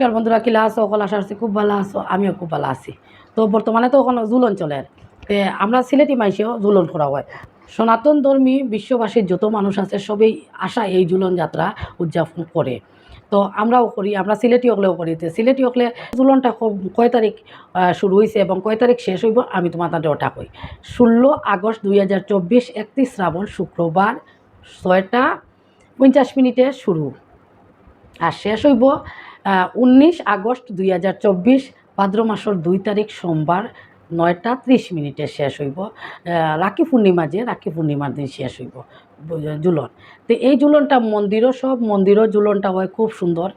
নমস্কার বন্ধুরা কিলা আছো? অকল আশা করছি খুব ভালো আছো, আমিও খুব ভালো আছি। তো বর্তমানে তো ওখানে জুলন চলে। তে আমরা সিলেটি মাইসেও জুলন করা হয়। সনাতন ধর্মী বিশ্ববাসীর যত মানুষ আছে, সবই আশা এই জুলন যাত্রা উদযাপন করে। তো আমরাও করি, আমরা সিলেটি হকলেও করি। তো সিলেটি হকলে জুলনটা কয় তারিখ শুরু হয়েছে এবং কয় তারিখ শেষ হইব, আমি তোমার তাদের ওটা কই। ষোলো আগস্ট দুই হাজার চব্বিশ, একত্রিশ শ্রাবণ, শুক্রবার ছয়টা পঞ্চাশ মিনিটে শুরু। আর শেষ হইব উনিশ আগস্ট দুই হাজার চব্বিশ, ভাদ্র মাসের দুই তারিখ সোমবার, নয়টা ত্রিশ মিনিটে শেষ হইব। রাখি পূর্ণিমা যে, রাখি পূর্ণিমার দিন শেষ হইব জুলন তো এই জুলনটা মন্দিরও সব, মন্দিরও জুলনটা হয় খুব সুন্দর।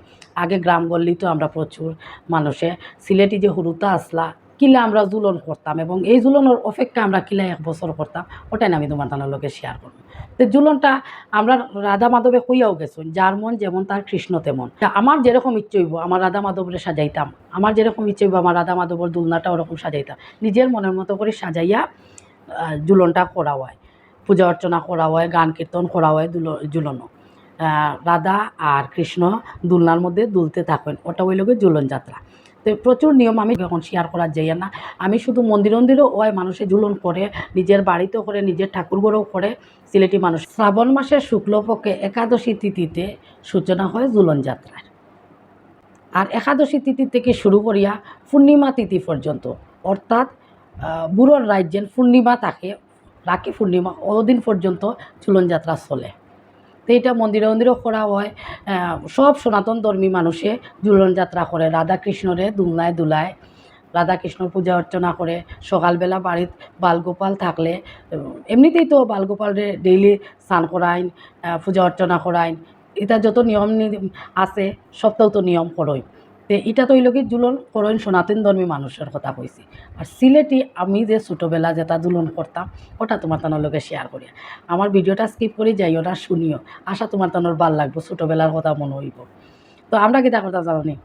আগে গ্রাম গল্লি তো আমরা প্রচুর মানুষে, সিলেটি যে হুরুতা আসলা, কিলা আমরা জুলন করতাম এবং এই জুলনের অপেক্ষা আমরা কিলা এক বছর করতাম, ওটাই আমি তোমার তানোর লোকে শেয়ার করব। তো জুলনটা আমরা রাধা মাধবে কইয়াও গেছুন, যার মন যেমন তার কৃষ্ণ তেমন। আমার যেরকম ইচ্ছে হইব, আমার রাধা মাধবরে সাজাইতাম। আমার যেরকম ইচ্ছে হইব, আমার রাধা মাধবর দুলনাটা ওরকম সাজাইতাম। নিজের মনের মতো করে সাজাইয়া জুলনটা করা হয় পূজা অর্চনা করা হয় গান কীর্তন করা হয় দুল, জুলনও। রাধা আর কৃষ্ণ দুলনার মধ্যে দুলতে থাকেন, ওটা হইল জুলন যাত্রা তো প্রচুর নিয়ম আমি এখন শেয়ার করা যাই না। আমি শুধু মন্দির মন্দিরও ওই মানুষে জুলন করে, নিজের বাড়িতেও করে, নিজের ঠাকুরঘরেও করে, সিলেটি মানুষ। শ্রাবণ মাসের শুক্লপক্ষে একাদশী তিথিতে সূচনা হয় জুলন যাত্রার। আর একাদশী তিথি থেকে শুরু করিয়া পূর্ণিমা তিথি পর্যন্ত, অর্থাৎ বুড়োর রাজ্যের পূর্ণিমা তাকে, রাখি পূর্ণিমা অদিন পর্যন্ত ঝুলন যাত্রা চলে। তো এটা মন্দিরে মন্দিরেও করা হয়। সব সনাতন ধর্মী মানুষে ঝুলন যাত্রা করে। রাধা কৃষ্ণরে দুলনায় দুলায়। রাধা কৃষ্ণ পূজা অর্চনা করে। সকালবেলা বাড়িত বালগোপাল থাকলে, এমনিতেই তো বালগোপালরে ডেইলি স্নান করাইন পূজা অর্চনা করাইন। এটা যত নিয়ম আছে সবটাও তো নিয়ম করই। তে এটা তো হইল জুলন করেন সনাতন ধর্মী মানুষের কথা কইছি। আর সিলেটি আমি যে ছোটোবেলা যেটা জুলন করতাম, ওটা তোমার তানোর লোকে শেয়ার করি। আমার ভিডিওটা স্কিপ করে যাই ওটা শুনিও। আশা তোমার তানোর ভালো লাগবো, ছোটোবেলার কথা মনে হইব। তো আমরা কি কিতা করতাম জানি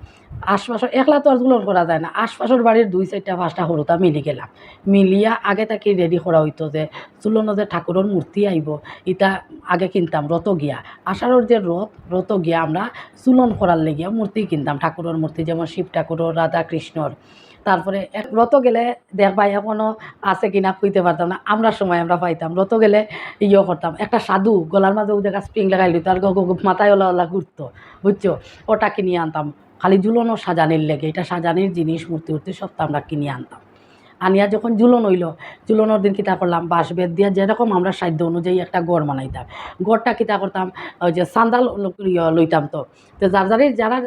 আশপাশের একলা তো আর তুলন করা যায় না। আশপাশের বাড়ির দুই চারটা পাঁচটা সৰুতা মিলি গেলাম। মিলিয়া আগে তাকে রেডি করা হইতো যে চুলনো যে ঠাকুরের মূর্তি আইব, ইটা আগে কিনতাম রত গিয়া। আষাঢ়র যে রথ রত গিয়া আমরা চুলন করার লেগিয়া মূর্তি কিনতাম, ঠাকুরের মূর্তি, যেমন শিব ঠাকুরের রাধা কৃষ্ণর। তারপরে রত গেলে দেখ ভাই এখনও আছে কিনা খুঁজতে পারতাম না। আমরা সময় আমরা পাইতাম। রত গেলে ইয়ে করতাম। একটা সাধু গলার মাঝে কাছে স্প্রিং লাগাই দিত আর মাথায় ওলা ওলা ঘুরতো, বুঝছ? ওটা কিনে আনতাম। খালি ঝুলনো সাজানির লেগে, এটা সাজানির জিনিস মূর্তি উর্তি সব তো আমরা কিনে আনতাম। আনিয়া যখন ঝুলন হইল, ঝুলনোর দিন কিতা করলাম বাঁশ বেত দিয়া যেরকম আমরা সাধ্য অনুযায়ী একটা গড় বানাইতাম। গড়টা কিতা করতাম, ওই যে সান্দাল ইয়ে লইতাম তো। তো যার যারে যারা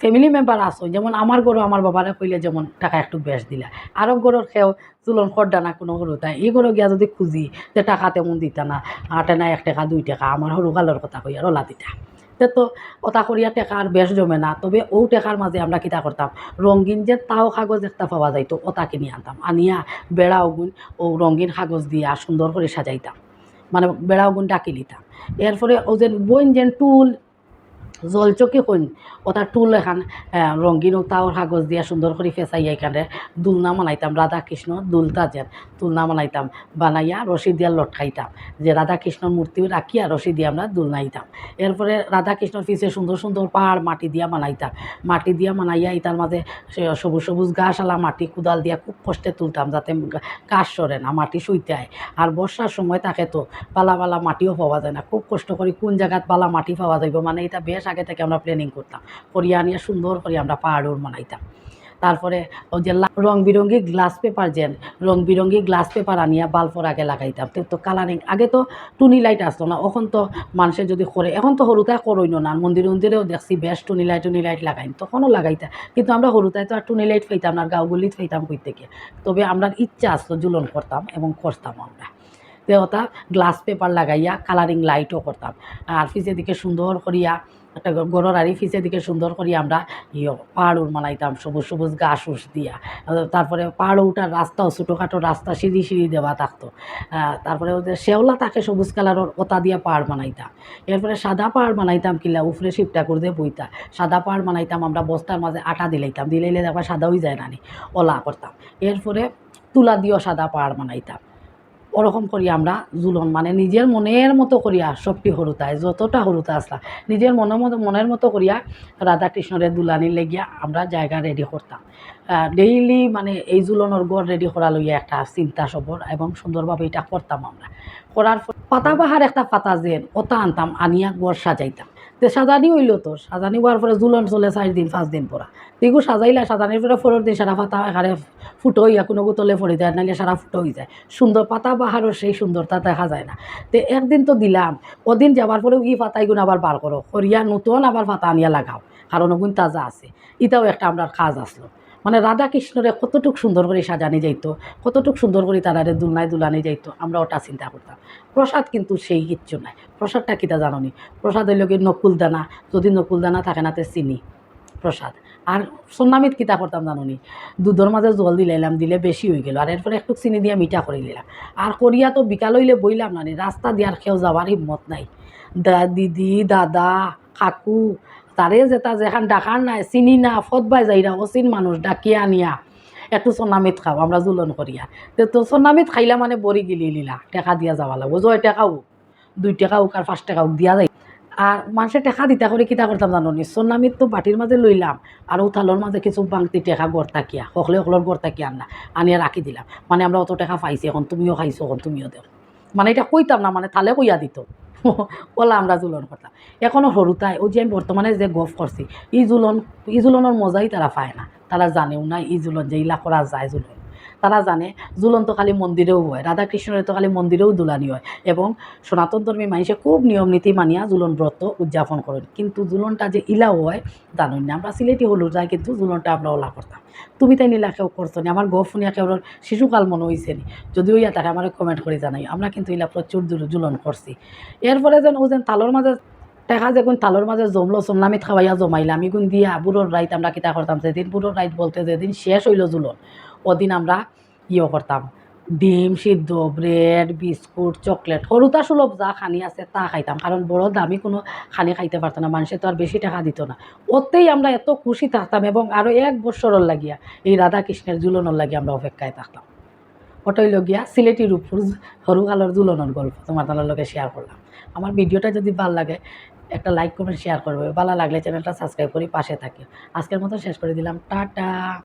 ফ্যামিলি মেম্বার আসো যেমন আমার গরু আমার বাবারা কইলে যেমন টাকা একটু বেশ দিলা। আরব গরুর খেও চুলন খড্ডা না কোনো গরু, তাই এই গরু গিয়া যদি খুঁজি যে টাকা তেমন দিতা না, আটে না এক টাকা, দুই টাকা, আমার সরু কথা কই আর ওলা দিতা। তে তো ওটা করিয়া টেকার বেশ জমে না। তবে ও টেকার মাঝে আমরা কিতা করতাম? রঙিন যে তাও কাগজ একটা পাওয়া যাইতো ওটা কিনে আনতাম। আনিয়া বেড়া ওগুন ও রঙিন কাগজ দিয়া সুন্দর করে সাজাইতাম। মানে বেড়া ওগুন ডাকি নিতাম এরপরে ও যে বইন যেন টুল জলচকি কইন ওটা টুল এখান রঙিন তাওর কাগজ দিয়া সুন্দর করে ফেঁচাইয়া এখানে দুলনা বানাইতাম রাধা কৃষ্ণ দুলতা যেন তুলনা বানাইতাম বানাইয়া রশি দিয়া লটকাইতাম। যে রাধা কৃষ্ণর মূর্তি রাখিয়া রশি দিয়ে আমরা দুলনাইতাম এরপরে রাধা কৃষ্ণর পিছে সুন্দর সুন্দর পাহাড় মাটি দিয়া বানাইতাম। মাটি দিয়া বানাইয়া ইতার মাঝে সবুজ সবুজ ঘাস আলা মাটি কুদাল দিয়া খুব কষ্টে তুলতাম যাতে ঘাস সরে না, মাটি শুইতে আয় আর বর্ষার সময় তাকে তো পালা পালা মাটিও পাওয়া যায় না। খুব কষ্ট করে কোন জায়গাত পালা মাটি পাওয়া যাইব? মানে এটা বেশ আগে থেকে আমরা প্ল্যানিং করতাম। করিয়া আনিয়া সুন্দর করে আমরা পাহাড়ও বানাইতাম। তারপরে ওই যে রং বিরঙ্গি গ্লাস পেপার যেন, রং বিরঙ্গি গ্লাস পেপার আনিয়া বাল্বর আগে লাগাইতাম। তো কালারিং আগে তো টুনি লাইট আসতো না, এখন তো মানুষে যদি করে, এখন তো সরুতায় করইনো না মন্দির মন্দিরেও দেখছি বেশ টুনি লাইট টুনি লাইট লাগাইন, তখনও লাগাইতা। কিন্তু আমরা সরুতায় তো আর টুনি লাইট পাইতাম না, আর গাঁওগুলিত পাইতাম কই থেকে তবে আমরা ইচ্ছা আসতো জুলন করতাম এবং করতাম আমরা। ওটা গ্লাস পেপার লাগাইয়া কালারিং লাইটও করতাম। আর ফিসের দিকে সুন্দর করিয়া একটা গরর আরি ফিসের দিকে সুন্দর করিয়া আমরা ইয়ে পাহাড় বানাইতাম সবুজ সবুজ ঘাস উস দিয়া তারপরে পাহাড় উঠার রাস্তাও, ছোটোখাটো রাস্তা, সিঁড়ি সিঁড়ি দেওয়া থাকতো। তারপরে ওদের শেওলা তাকে সবুজ কালারের ওতা দিয়া পাহাড় বানাইতাম। এরপরে সাদা পাহাড় বানাইতাম কিলা, উফরে শিব ঠাকুর দিয়ে বইতা। সাদা পাহাড় বানাইতাম, আমরা বস্তার মাঝে আটা দিলাইতাম। দিলাইলে দেখবা সাদা হয়ে যায় না নি, ওলা করতাম। এরপরে তুলা দিয়েও সাদা পাহাড় বানাইতাম। ওরকম করি আমরা জুলন মানে নিজের মনের মতো করিয়া সবটি হরুতায় যতটা হরুতা আসলা। নিজের মনের মতো মনের মতো করিয়া রাধা কৃষ্ণরের দুলানির লেগিয়া আমরা জায়গা রেডি করতাম। ডেইলি মানে এই জুলনের গড় রেডি করা লইয়া একটা চিন্তা সবর এবং সুন্দরভাবে এটা করতাম আমরা। করার পাতাবাহার একটা পাতা যেন ওটা আনতাম, আনিয়া গড় সাজাইতাম। তে সাজানি হইল তো সাজানি হওয়ার পরে জুলন চলে চার দিন, পাঁচ দিন পরা। দেখো সাজাইলা, সাজানির পরে ফোরের দিন সারা পাতা এখানে ফুটো হইয়া কোনো গোতলে পড়ে যায় নাহলে সারা ফুটো হয়ে যায়। সুন্দর পাতা বাহারও সেই সুন্দরতা দেখা যায় না। তো একদিন তো দিলাম, ওদিন যাবার পরেও ই পাতাইগুন আবার বার করো। করিয়া নতুন আবার পাতা আনিয়া লাগাও, কারণ ওগুন তাজা আছে। এটাও একটা আমরা কাজ আসলো। মানে রাধা কৃষ্ণরে কতটুক সুন্দর করে সাজানি যাইতো, কতটুক সুন্দর করে তারারে দুলনায় দুলানি যাইতো, আমরা ওটা চিন্তা করতাম। প্রসাদ কিন্তু সেই কিচ্ছু নাই। প্রসাদটা কিতা জানো নি প্রসাদ হইল কি নকুল দানা যদি নকুল দানা থাকে না তে চিনি, প্রসাদ। আর সোনামিত কিতা করতাম জানো নি দুধের মাঝে জল দিলাইলাম, দিলে বেশি হয়ে গেল। আর এরপরে একটু চিনি দিয়ে মিঠা করে দিলাম আর করিয়া তো বিকাল হইলে বইলাম না রাস্তা দিয়ার কেউ যাবার হিম্মত নাই। দা দিদি, দাদা, কাকু তারে যেটা যেখান ডাকার নাই, চিনি না ফতবাই যাইরা অচিন মানুষ ডাকিয়া আনিয়া একটু সোনামিত খাও, আমরা জুলন করিয়া। তো তো সোনামিত খাইলা মানে বড়ি গিলি লিলা, টেকা দিয়া যাওয়া লাগবো। জয় টেকা হোক দুই টাকা হোক আর পাঁচ টাকা হোক দিয়া যায়। আর মানুষের টেকা দিতা করে কিতা করতাম জানো নি সোনামিত তো বাটির মাঝে লইলাম আর উথালোর মাঝে কিছু বাংতি টেকা গড় তাকিয়া হকলে হকলর গড় তাকিয়া আনলা আনিয়া রাখি দিলাম। মানে আমরা অত টাকা পাইছি এখন, তুমিও খাইছো এখন, তুমিও দেও। মানে এটা কইতাম না মানে তালে কইয়া দিত। ওলা আমরা জুলন কথা এখনও সৰুতাই ও যে আমি বর্তমানে যে গফ করছি, ই জুলন, ই জুলনের মজাই তারা পায় না। তারা জানেও না, ই জুলন যে ইলা করা যায় জুলন। তারা জানে জুলন তো খালি মন্দিরেও হয় রাধা কৃষ্ণের তো খালি মন্দিরেও দুলানি হয়। এবং সনাতন ধর্মী মানুষে খুব নিয়ম নীতি মানিয়া জুলন ব্রত উদযাপন করেন। কিন্তু জুলনটা যে ইলাও হয় জানুন না। আমরা সিলেটি হলু যাই, কিন্তু জুলনটা আমরা ওলা করতাম। তুমি তাই নিলা কেউ করছ নি? আমার গফ কেউ শিশুকাল মনে হয়েছে নি। যদিও ইয়া তাকে আমার কমেন্ট করে জানাই, আমরা কিন্তু ইলা প্রচুর জুলন করছি। এরপরে যেন ও যেন তালর মাঝে যে কোন তালর মাঝে জমলো সোমনামিত খাওয়াইয়া জমাইলাম কোন দিয়া বুড়োর রাইত আমরা কিতা করতাম? যেদিন বুড়োর রাইত বলতে যেদিন শেষ হইল জুলন ওদিন আমরা ইয়ে করতাম। ডিম সিদ্ধ, ব্রেড, বিস্কুট, চকলেট সৰুতা সুলভ যা খানি আছে তা খাইতাম। কারণ বড় দামি কোনো খানি খাইতে পারতো না, মানুষে তো আর বেশি টাকা দিত না। ওতেই আমরা এত খুশি থাকতাম এবং আরও এক বছরের লাগিয়া, এই রাধা কৃষ্ণের জুলনের লাগিয়া আমরা অপেক্ষায় থাকতাম। ওটাই লগিয়া সিলেটি রূপপুর সৰুকালৰ জুলনৰ গল্প, তোমার তালৰ লগে শেয়ার করলাম। আমার ভিডিওটা যদি ভালো লাগে, একটা লাইক কমেন্ট শেয়ার করবে। ভালো লাগলে চ্যানেলটা সাবস্ক্রাইব করি পাশে থাকি আজকের মতো শেষ করে দিলাম, টাটা!